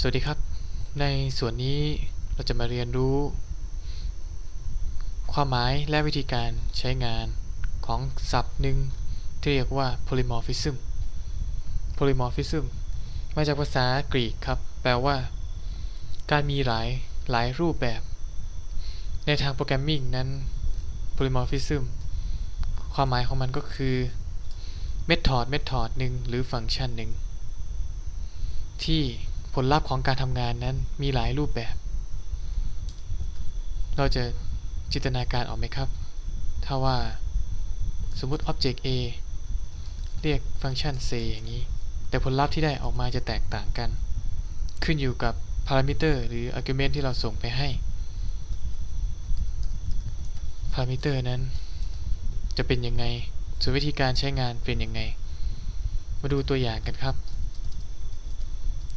สวัสดีครับ ในส่วนนี้เราจะมาเรียนรู้ ความหมายและวิธีการใช้งานของศัพท์หนึ่งที่เรียกว่า polymorphism polymorphism มาจากภาษากรีกครับ แปลว่า การมีหลายหลายรูปแบบ ในทางโปรแกรมมิ่งนั้น polymorphism ความหมายของมันก็คือ method method หนึ่งหรือฟังก์ชันหนึ่งที่ ผลลัพธ์ของการทำงานนั้นมีหลายรูปแบบ เราจะจินตนาการออกไหมครับ ถ้าว่าสมมุติ Object A เรียกฟังก์ชัน say อย่างนี้ แต่ผลลัพธ์ที่ได้ออกมาจะแตกต่างกัน ขึ้นอยู่กับ parameter หรือ argument ที่เราส่งไปให้ parameter นั้น จะเป็นยังไง ส่วนวิธีการใช้งานเป็นยังไง มาดูตัวอย่างกันครับ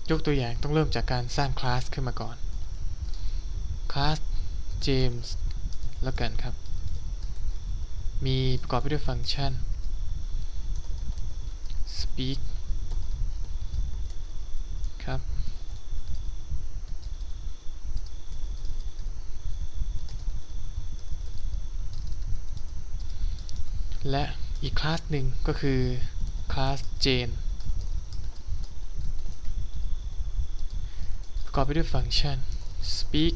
ยกตัวอย่างต้องเริ่มจากการสร้างคลาสขึ้นมาก่อน คลาส James แล้วกันครับ มีประกอบไปด้วยฟังก์ชัน speak ครับ และอีกคลาสหนึ่งก็คือคลาส Jane ประ กอบไปด้วยฟังก์ชัน speak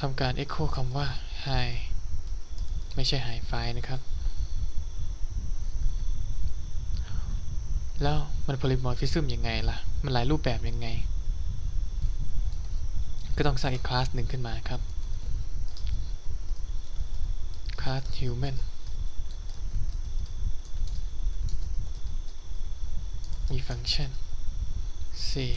ทำการ echo คำว่า hi ไม่ใช่ hi fi นะครับ แล้วมัน polymorphism ยังไงล่ะ มันหลายรูปแบบยังไง ก็ต้องสร้างอีกคลาสหนึ่งขึ้นมาครับคลาส human มีฟังก์ชัน say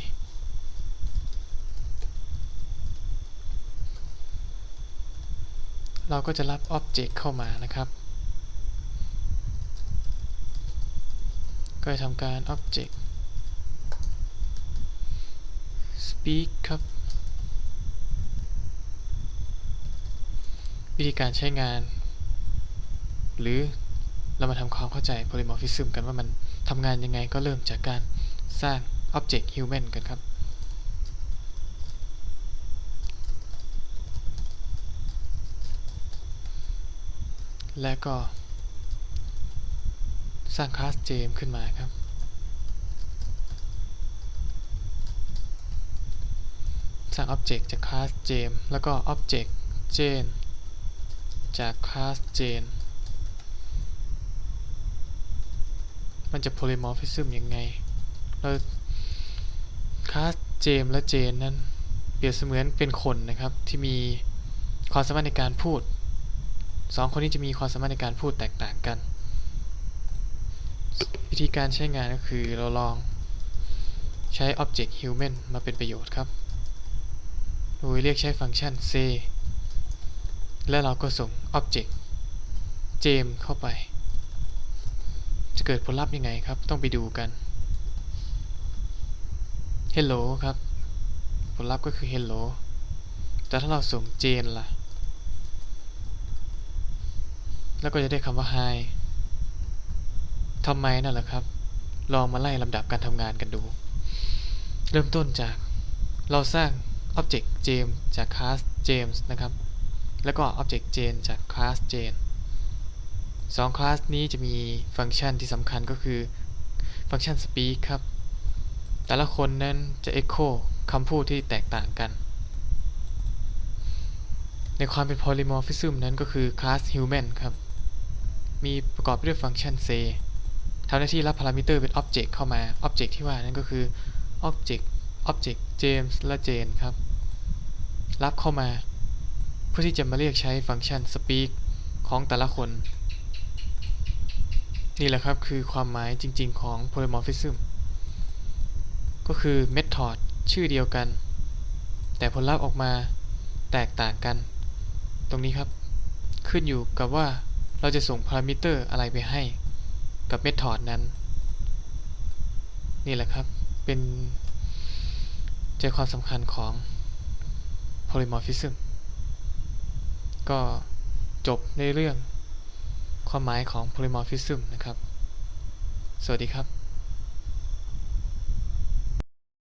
เราก็จะรับ Object เข้ามานะครับ ก็จะทำการ Object speak ครับ วิธีการใช้งาน หรือเรามาทำความเข้าใจ polymorphism กันว่ามัน ทำงานยังไงก็เริ่มจากการสร้าง object human กันครับ และก็ สร้างคลาส James ขึ้นมาครับ สร้าง object จากคลาส James แล้วก็ object Jane จากคลาส Jane มันจะ polymorphism ยังไง เราคลาส James และ Jane นั้นเปรียบเสมือนเป็นคนนะครับที่มีความสามารถในการพูดสองคนนี้จะมีความสามารถในการพูดแตกต่างกัน วิธีการใช้งานก็คือเราลองใช้ object human มาเป็นประโยชน์ครับ โดยเรียกใช้ฟังก์ชัน say และเราก็ส่ง object James เข้าไป จะเกิดผลลัพธ์ยังไงครับ ต้องไปดูกัน hello ครับ ผลลัพธ์ก็คือ hello แต่ถ้าเราส่ง Jane ล่ะ แล้วก็จะได้คำว่า hi ทำไมนั่นแหละครับ ลองมาไล่ลำดับการทำงานกันดู เริ่มต้นจากเราสร้าง object James จาก class James นะครับ แล้วก็ object Jane จาก class Jane สองคลาสนี้จะมีฟังก์ชันที่สำคัญก็คือฟังก์ชัน speak ครับ แต่ละคนนั้นจะ echo คำพูดที่แตกต่างกัน ในความเป็น polymorphism นั้นก็คือคลาส human ครับ มีประกอบด้วยฟังก์ชัน say ทำหน้าที่รับพารามิเตอร์เป็น object เข้ามา object ที่ว่านั้นก็คือ object object James และ Jane ครับ รับเข้ามา เพื่อที่จะมาเรียกใช้ฟังก์ชัน speak ของแต่ละคน นี่แหละครับคือความหมายจริง ๆ ของ polymorphism ก็คือ method ชื่อเดียวกัน แต่ผลลัพธ์ออกมาแตกต่างกัน ตรงนี้ครับ ขึ้นอยู่กับว่าเราจะส่งพารามิเตอร์อะไรไปให้ กับ method นั้น นี่แหละครับ เป็นใจความสำคัญของ polymorphism ก็จบในเรื่อง ความหมายของ polymorphism นะครับ สวัสดีครับ